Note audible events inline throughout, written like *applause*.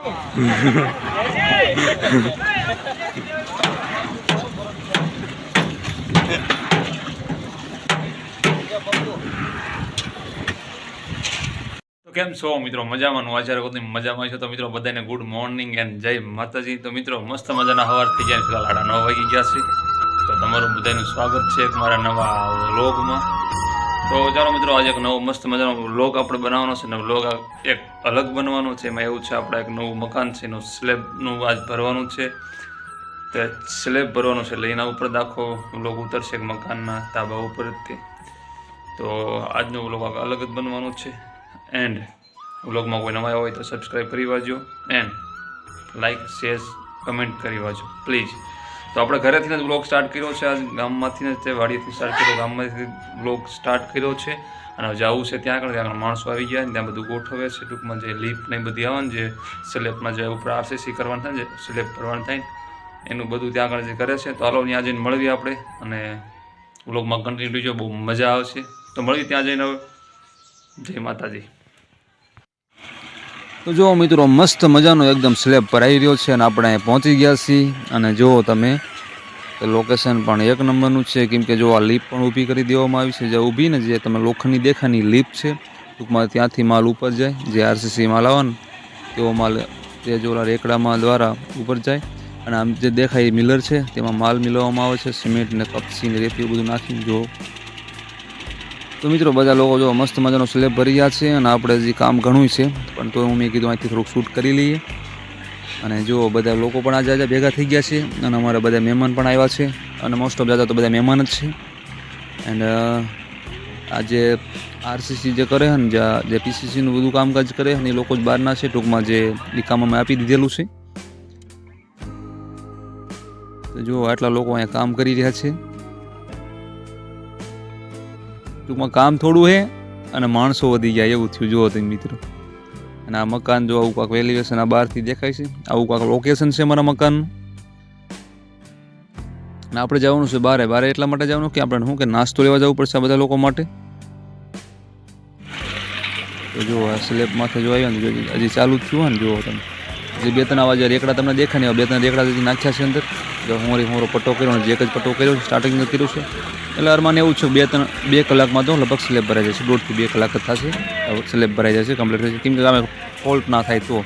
*laughs* કેમ છો મિત્રો? મજામાં? હું આચાર્ય કોતની મજામાં છો. તો મિત્રો, બધાને ગુડ મોર્નિંગ એન્ડ જય માતાજી. તો મિત્રો, મસ્ત મજાના હવાર થઈ ગયા ફિલહાલ આડા નવ વાગી ગયા છે. તો તમારું બધાનું સ્વાગત છે મારા નવા વ્લોગમાં તો ચાલો મિત્રો, આજે એક નવો મસ્ત મજાનો વ્લોગ આપણે બનાવવાનો છે ને વ્લોગ એક અલગ બનવાનો છે. એમાં એવું છે, આપણે એક નવું મકાન છે, એનું સ્લેબનું આજ ભરવાનું છે. તે સ્લેબ ભરવાનું છે એટલે એના ઉપર જ આખો વ્લોગ ઉતરશે એક મકાનના તાબા ઉપર જ તો. આજનો વ્લોગ અલગ જ બનવાનો છે. એન્ડ વ્લોગમાં કોઈ નવા હોય તો સબસ્ક્રાઈબ કરી વાજો એન્ડ લાઈક શેર કમેન્ટ કરી વાજો પ્લીઝ તો આપણે ઘરેથી જ બ્લોગ સ્ટાર્ટ કર્યો છે. આજ ગામમાંથી જ તે વાડીથી સ્ટાર્ટ કર્યો. ગામમાંથી બ્લોગ સ્ટાર્ટ કર્યો છે. અને જવું છે ત્યાં આગળ. ત્યાં માણસો આવી ગયા ત્યાં બધું ગોઠવે છે. ટૂંકમાં જે લીફ ને બધી આવે ને જે સ્લેબમાં જે ઉપર આરસીસી કરવાનું થાય ને જે કરવાનું થાય એનું બધું ત્યાં આગળ જે કરે છે. તો હાલો, ત્યાં જઈને મળીએ આપણે અને બ્લોગમાં કન્ટિન્યુ જો બહુ મજા આવશે. તો મળીએ ત્યાં જઈને હવે. જય માતાજી. તો જો મિત્રો, મસ્ત મજાનો એકદમ સ્લેબ પર આવી રહ્યો છે અને આપણે અહીં પહોંચી ગયા છીએ. અને જુઓ તમે લોકેશન પણ એક નંબરનું છે. કેમ કે જો આ લીપ પણ ઊભી કરી દેવામાં આવી છે. જે ઊભી ને જે તમે લોખંડની દેખાની લીપ છે, ટૂંકમાં ત્યાંથી માલ ઉપર જાય, જે આરસીસી માલ આવે ને તેવો માલ તે જોલા રેકડામાં દ્વારા ઉપર જાય. અને આમ જે દેખાય મિલર છે, તેમાં માલ મિલવવામાં આવે છે. સિમેન્ટ ને કપસી ને રેતી બધું નાખીને જો તો મિત્રો, બધા લોકો જો મસ્ત મજાનો સ્લેબ ભરી ગયા છે અને આપણે હજી કામ ઘણું છે. પણ તો હું મેં કીધું અહીંથી થોડુંક શૂટ કરી લઈએ. અને જો બધા લોકો પણ આજે આજે ભેગા થઈ ગયા છે અને અમારા બધા મહેમાન પણ આવ્યા છે. અને મોસ્ટ ઓફ દાદા તો બધા મહેમાન જ છે. એન્ડ આજે આરસીસી જે કરે ને, જે પીસીસીનું બધું કામકાજ કરે અને એ લોકો જ બહારના છે. ટૂંકમાં જે એ કામ અમે આપી દીધેલું છે. તો જો આટલા લોકો અહીંયા કામ કરી રહ્યા છે. ટૂંકમાં કામ થોડું છે અને માણસો વધી જાય એવું થયું. જુઓ તમે મિત્રો. અને આ મકાન જો આવું કાંક વેલ્યુએશન આ બહારથી દેખાય છે. આવું કાંક લોકેશન છે મારા મકાનનું. અને આપણે જવાનું છે બારે. બારે એટલા માટે જવાનું કે આપણે શું કે નાસ્તો લેવા જવું પડશે આ બધા લોકો માટે? તો જો આ સ્લેબ માથે જો આવ્યા ને જો હજી ચાલુ જ થયું ને, જુઓ તમે. હજી બે ત્રણ આવા જે રેકડા તમને દેખાય ને બે ત્રણ રેકડા નાખ્યા છે અંદર. જો હું હોરો પટ્ટો કર્યો ને જે એક પટ્ટો કર્યો છે સ્ટાર્ટિંગ કર્યું છે. એટલે અરમાન એવું છે, બે ત્રણ બે કલાકમાં તો લગભગ સ્લેબ ભરાઈ જશે દોઢથી બે કલાક જ થશે. સ્લેબ ભરાઈ જશે કમ્પ્લીટ થશે કેમ કે તમે ફોલ્ટ ના થાય તો.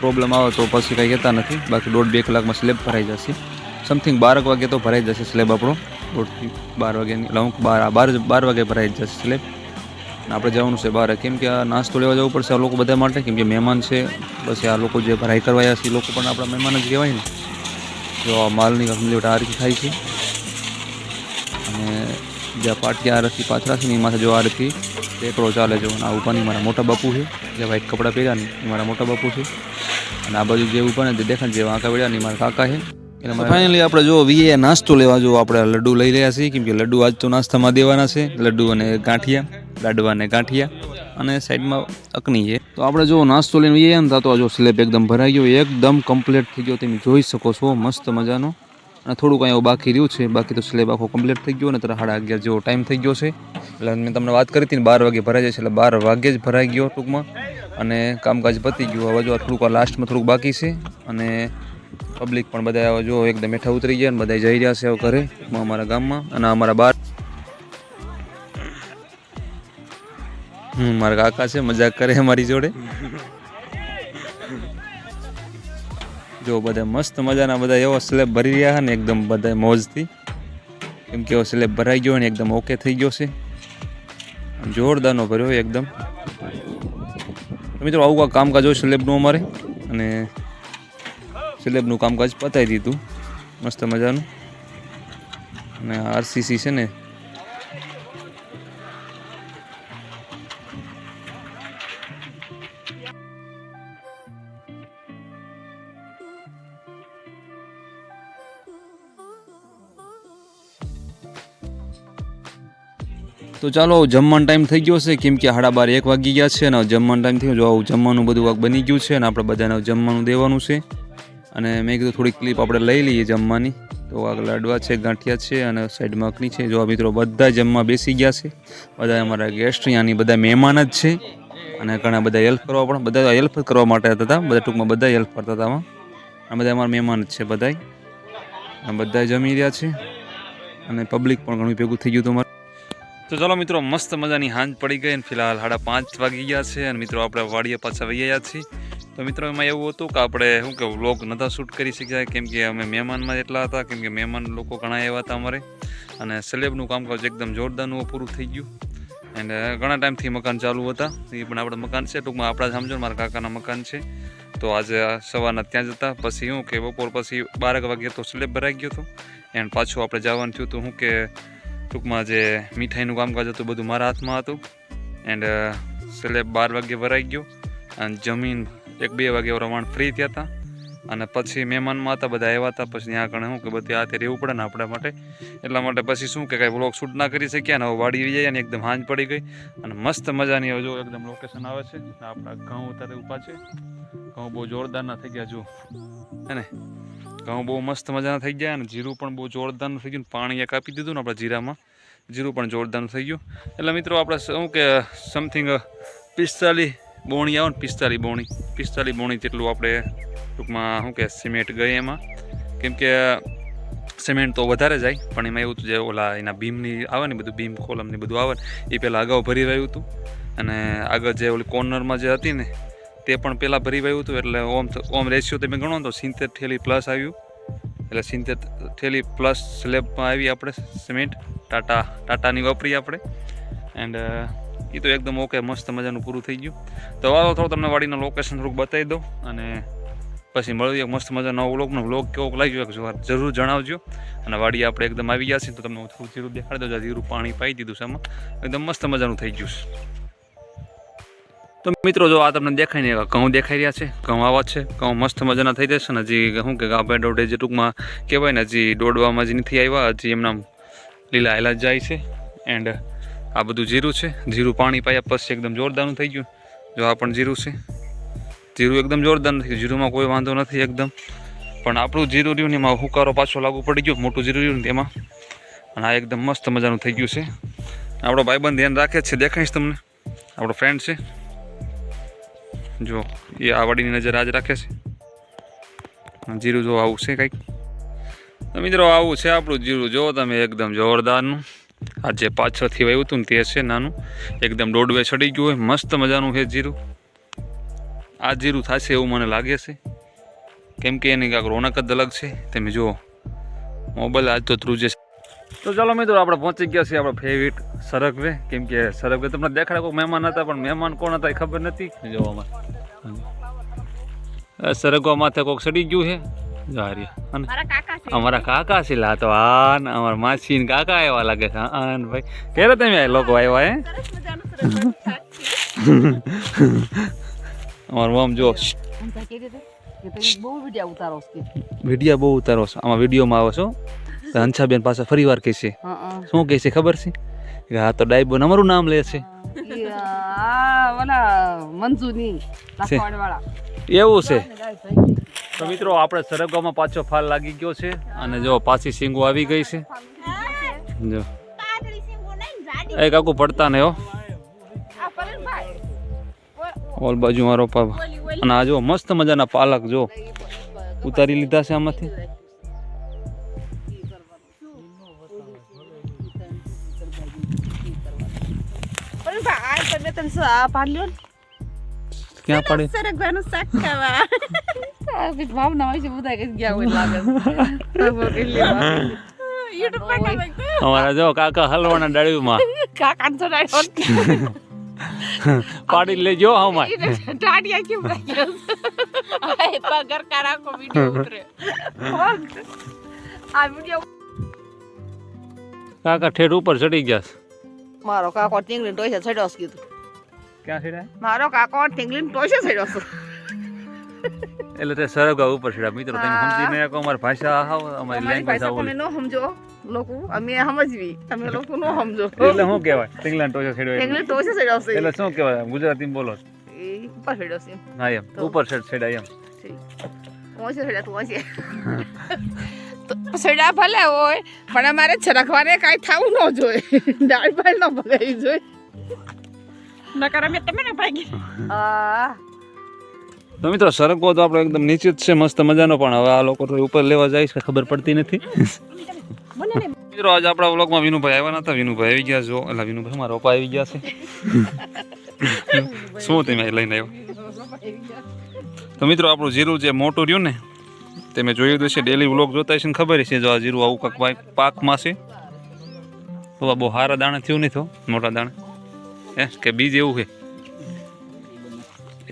પ્રોબ્લેમ આવે તો પછી કંઈ કહેતા નથી. બાકી દોઢ બે કલાકમાં સ્લેબ ભરાઈ જશે. સમથિંગ બારક વાગે તો ભરાઈ જશે સ્લેબ આપણો. દોઢથી બાર વાગ્યાની એટલે અમુક બાર બાર બાર વાગે ભરાઈ જશે સ્લેબ અને આપણે જવાનું છે બહાર કેમ કે આ નાસ્તો લેવા જવું પડશે આ લોકો બધા માટે. કેમ કે મહેમાન છે. પછી આ લોકો જે ભરાઈ કરવા આવ્યા છે, એ લોકો પણ આપણા મહેમાન જ કહેવાય ને. જો માલની કમ્પ્લીટ આ રીતે થાય છે. અને જ્યાં પાટિયા આરથી પાછળ છે ને માથે જો આ રીતે એકડો ચાલે જો. અને આ ઉપરની મારા મોટા બાપુ છે. જે વ્હાઈટ કપડાં પહેર્યા ને એ મારા મોટા બાપુ છે. અને આ બાજુ જે ઉપર ને તે દેખાય જે વાંકા વેળ્યા ને એ મારા કાકા છે. એટલે ફાઇનલી આપણે જો વીએ નાસ્તો લેવા જો આપણે લડ્ડુ લઈ રહ્યા છીએ. કેમ કે લડ્ડુ આજ તો નાસ્તામાં દેવાના છે. લડ્ડુ અને ગાંઠિયા. લાડવા અને ગાંઠિયા અને સાઈડમાં અકની છે. તો આપણે જો નાસ્તો લઈને વીએ ને તો જો સ્લેબ એકદમ ભરાઈ ગયો, એકદમ કમ્પ્લીટ થઈ ગયો. તમે જોઈ શકો છો, મસ્ત મજાનો. અને થોડુંક અહીંયા બાકી રહ્યું છે, બાકી તો સ્લેબ આખો કમ્પ્લીટ થઈ ગયો ને ત્યારે સાડા અગિયાર જેવો ટાઈમ થઈ ગયો છે. એટલે મેં તમને વાત કરી હતી ને બાર વાગે ભરાઈ જાય છે, એટલે બાર વાગે જ ભરાઈ ગયો ટૂંકમાં. અને કામકાજ પતી ગયું. હવે જો થોડુંક લાસ્ટમાં થોડુંક બાકી છે. અને પબ્લિક પણ બધા જો એકદમ હેઠા ઉતરી ગયા અને બધા જઈ રહ્યા છે હવે ઘરે, અમારા ગામમાં. અને અમારા બાર મારા કાકા છે, મજાક કરે મારી જોડે. જો બધા મસ્ત મજાના બધા એવો સ્લેબ ભરી રહ્યા છે ને એકદમ બધા મોજથી. કેમ કે એવો સ્લેબ ભરાઈ ગયો ને એકદમ ઓકે થઈ ગયો છે. જોરદારનો ભર્યો એકદમ. મિત્રો આવું કામકાજ હોય સ્લેબનું અમારે. અને સ્લેબનું કામકાજ પતાવી દીધું. મસ્ત મજાનું. અને આરસીસી છે ને તો ચાલો જમવાનો ટાઈમ થઈ ગયો છે. કેમ કે સાડા બાર એક વાગી ગયા છે અને જમવાનું ટાઈમ થયો. જો આવું જમવાનું બધું વાક બની ગયું છે અને આપણે બધાને જમવાનું દેવાનું છે. અને મેં કીધું થોડી ક્લિપ આપણે લઈ લઈએ જમવાની. તો આ લાડવા છે, ગાંઠિયા છે અને સાઈડમાં અકની છે. જો આ મિત્રો બધા જમવા બેસી ગયા છે. બધા અમારા ગેસ્ટ અહીંયાની બધા મહેમાન જ છે. અને ઘણા બધા હેલ્પ કરવા પણ, બધા હેલ્પ કરવા માટે હતા બધા ટૂંકમાં બધા હેલ્પ કરતા હતા અને બધા અમારા મહેમાન જ છે બધાય. આ બધા જમી રહ્યા છે. અને પબ્લિક પણ ઘણું ભેગું થઈ ગયું હતું તો ચાલો મિત્રો, મસ્ત મજાની હાંજ પડી ગઈ અને ફિલહાલ સાડા પાંચ વાગી ગયા છે અને મિત્રો, આપણે વાડીએ પાછા વહી ગયા છીએ. તો મિત્રો, એમાં એવું હતું કે આપણે, શું કે વ્લોગ નહોતા શૂટ કરી શક્યા, કેમ કે અમે મહેમાનમાં એટલા હતા, કેમ કે મહેમાન લોકો ઘણા આવ્યા હતા અમારે. અને સલેબનું કામકાજ એકદમ જોરદારનું પૂરું થઈ ગયું. એન્ડ ઘણા ટાઈમથી મકાન ચાલુ હતા. એ પણ આપણે મકાન છે, ટૂંકમાં આપણા જ સમજો મારા કાકાના મકાન છે. તો આજે સવારના ત્યાં જતા પછી શું કે બપોર પછી બારક વાગ્યે તો સ્લેબ ભરાઈ ગયો હતો. એન્ડ પાછું આપણે જવાનું થયું હતું, શું કે ટૂંકમાં જે મીઠાઈનું કામકાજ હતું બધું મારા હાથમાં હતું. એન્ડ સ્લેબ બાર વાગે ભરાઈ ગયો. અને જમીન એક બે વાગે પ્રમાણ ફ્રી થયા હતા. અને પછી મહેમાનમાં હતા, બધા આવ્યા હતા. પછી ત્યાં આગળ શું કે બધી હાથે રહેવું પડે ને આપણા માટે. એટલા માટે પછી શું કે કાંઈ વ્લોગ શૂટ ના કરી શક્યા ને હવે વાડી આવી અને એકદમ હાંજ પડી ગઈ. અને મસ્ત મજાની હવે જો એકદમ લોકેશન આવે છે. આપણા ઘઉં અત્યારે ઊભા છે. ઘઉં બહુ જોરદારના થઈ ગયા જો હે ને? ઘઉં બહુ મસ્ત મજાના થઈ ગયા અને જીરું પણ બહુ જોરદારનું થઈ ગયું પાણી એક આપી દીધું ને આપણા જીરામાં. જીરું પણ જોરદારનું થઈ ગયું. એટલે મિત્રો આપણે શું કે સમથિંગ પિસ્તાલીસ બોણી આવે ને પિસ્તાલીસ બોણી. પિસ્તાલીસ બોણી જેટલું આપણે ટૂંકમાં, શું કે, સિમેન્ટ ગઈ એમાં. કેમ કે, સિમેન્ટ તો વધારે જાય, પણ એમાં એવું હતું જે ઓલા એના બીમની આવે ને બધું બીમ કોલમની બધું આવે ને, એ પહેલાં અગાઉ ભરી રહ્યું હતું. અને આગળ જે ઓલી કોર્નરમાં જે હતી ને તે પણ પહેલાં ભરી વાયું હતું એટલે ઓમ ઓમ રેશિયો તમે ગણો તો સિત્તેર થેલી પ્લસ આવ્યું. એટલે સિત્તેર થેલી પ્લસ સ્લેબમાં આવી આપણે સિમેન્ટ ટાટા, ટાટાની વાપરી આપણે. એન્ડ એ તો એકદમ ઓકે મસ્ત મજાનું પૂરું થઈ ગયું. તો વાળો થોડું તમને વાડીનું લોકેશન થોડુંક બતાવી દઉં અને પછી મળીએ મસ્ત મજાનો વ્લોગનો વ્લોગ કેવો લાગ્યો એક જરૂર જણાવજો. અને વાડી આપણે એકદમ આવી ગયા છીએ તો તમને હું થોડું ધીરું દેખાડી દઉં. ધીરું પાણી પાઈ દીધું છે આમાં. એકદમ મસ્ત મજાનું થઈ ગયું છે. તો મિત્રો, જો આ તમને દેખાય નહીં ઘઉં દેખાઈ રહ્યા છે. ઘઉં આવા છે. ઘઉં મસ્ત મજાના થઈ જશે ને, હજી શું કે, ગાભે દોઢે જે ટૂંકમાં કહેવાય ને, હજી દોડવામાં જ નથી આવ્યા. હજી એમના લીલા હેલા જાય છે. એન્ડ આ બધું જીરું છે. જીરું પાણી પાયા પછી એકદમ જોરદારનું થઈ ગયું. જો આ પણ જીરું છે. જીરું એકદમ જોરદાર નથી. જીરુંમાં કોઈ વાંધો નથી એકદમ. પણ આપણું જીરું રહ્યું ને, એમાં હુકારો પાછો લાગુ પડી ગયો. મોટું જીરું રહ્યું ને, તેમાં. અને આ એકદમ મસ્ત મજાનું થઈ ગયું છે. આપણો ભાઈબંધ ધ્યાન રાખે છે. દેખાઈશ તમને? આપણો ફ્રેન્ડ છે. જો, એ આ વાડીની નજર આજ રાખે છે. જીરું જો આવું છે કંઈક. મિત્રો, આવું છે આપણું જીરું. જો તમે એકદમ જોરદારનું, આ જે પાછળથી વાવ્યું હતું ને તે છે નાનું, એકદમ દોડવે ચડી ગયું હોય, મસ્ત મજાનું છે જીરું. આ જીરું થશે એવું મને લાગે છે. કેમ કે એની કાંઈક રોનક જ અલગ છે. તમે જુઓ, મોબાઈલ આજ તો ત્રુજે છે. તો ચાલો મિત્રો, આપણે પહોંચી ગયા છીએ આપણે ફેવરિટ સરગવે. કેમ કે સરગવે તમને દેખાડે કોઈ મહેમાન હતા પણ મહેમાન કોણ હતા એ ખબર નથી. જોવામાં સરગવા માથે કોક સડી ગયું છે? જારિયા અને મારા કાકા અમારા કાકા છે લા તો આ ને અમારા માસી ને કાકા આવ્યા લાગે છે. આન ભાઈ. ક્યારે તમે લોકો આવ્યા હે? સરસ મજાનું સરસ શાક છે. અમારું આમ જો વિડિયા ઉતારો છો બહુ ઉતારો છો. આમાં વિડીયોમાં આવો છો તો હંસાબેન પાસે ફરી વાર કહે છે. હા હા. શું કહેશે ખબર છે? હા તો ડાયબોન અમારું નામ લે છે. ઓલા મંજુની એવું છે. તો મિત્રો આપણે સરગવામાં પાછો ફાલ લાગી ગયો છે અને જો પાછી સિંગો આવી ગઈ છે. જો. એ કાકુ પડતા ને હો. ઓલ બાજુ મારો પાપ. અને આ જો મસ્ત મજાના પાલક જો ઉતારી લીધા છે આમાંથી. પણ બા, આ તમે તને આ પાડ્યો ને? ક્યાં પડે સરગવાનું શાક ખાવા આ બી ભાવના હોય છે બધા કઈ ગયા હોય લાગે. YouTube પર નાખો. અમારા જો કાકા હલવાના ડાળીમાં કાકાને તો ડાળ્યો. પાડી લેજો અમાર ટાઢિયા કેમ રાખ્યો છે? આ પગર કારાકો વિડિયો ઉતરે આ વિડિયો કાકા ઠેઠ ઉપર ચડી ગયા છે મારો કાકો ટીંગલી ટોસે ચડ્યો છે કીધું. ક્યાં છે મારો કાકો ટીંગલી ટોસે ચડ્યો છે. એટલે તે સરગા ઉપર ચડ્યા મિત્રો તમે સમજી નહીં શકો અમારી ભાષા આવો અમારી લેંગ્વેજ ભાષા આવો તમે ન સમજો લોકો અમે સમજવી. તમે લોકો ન સમજો. એટલે શું કહેવાય? ઇંગ્લેન્ડ ટોચે ચડ્યો ટીંગલી ટોસે ચડ્યો છે. એટલે શું કહેવાય? ગુજરાતીમાં બોલો એ ઉપર ચડ્યો છે. હા એમ. ઉપર ચડ ચડ્યા એમ. પહોંચે ચડ્યા તું પહોંચે. *laughs* સડા ભલે હોય પણ અમારે છરખવાને કાંઈ થવું ન જોઈએ. *laughs* દાળ ભાઈ ન બગાડવી જોઈએ. નકર અમે તમે ને ભાગી. તો મિત્રો સરગવો તો આપણો એકદમ નીચે જ છે મસ્ત મજાનો પણ હવે આ લોકો તો ઉપર લેવા જાય છે ખબર પડતી નથી. મને *laughs* ને મિત્રો આજે આપણા વ્લોગમાં વિનુભાઈ આવ્યા નતા. વિનુભાઈ આવી ગયા જો. એટલે વિનુભાઈ મારા પપ્પા આવી ગયા છે. *laughs* શું તમે લઈને આવ્યો? તો મિત્રો આપણું જીરું જે મોટું રહ્યું ને તે મેં જોયું તો છે ડેલી વ્લોગ જોતા છે ને ખબર છે, જો આ જીરું આવું કાંક પાક- પાકમાં છે. તો આ બહુ સારા દાણા થયું નહીં તો, મોટા દાણા. હે, કે બીજ એવું છે.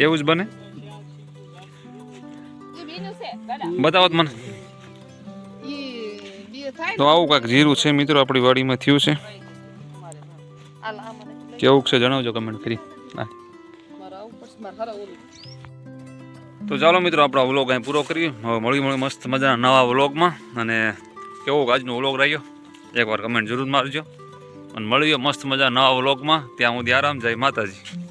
એવું જ બને? એ બીનું છે દાદા બતાવો તો મને. ઈ બી થાય તો આવું કાંક જીરું છે મિત્રો, આપણી વાડીમાં થયું છે. આ લા મને કેવું છે જણાવજો કમેન્ટ કરી. હા. તો ચાલો મિત્રો, આપણો વ્લોગ અહીં પૂરો કરીએ. હવે મળી મળી મસ્ત મજાના નવા વ્લોગમાં. અને કેવો આજનો વ્લોગ રહ્યો? એકવાર કમેન્ટ જરૂર મારજો. અને મળીએ મસ્ત મજા નવા વ્લોગમાં. ત્યાં હું આરામ, જય માતાજી.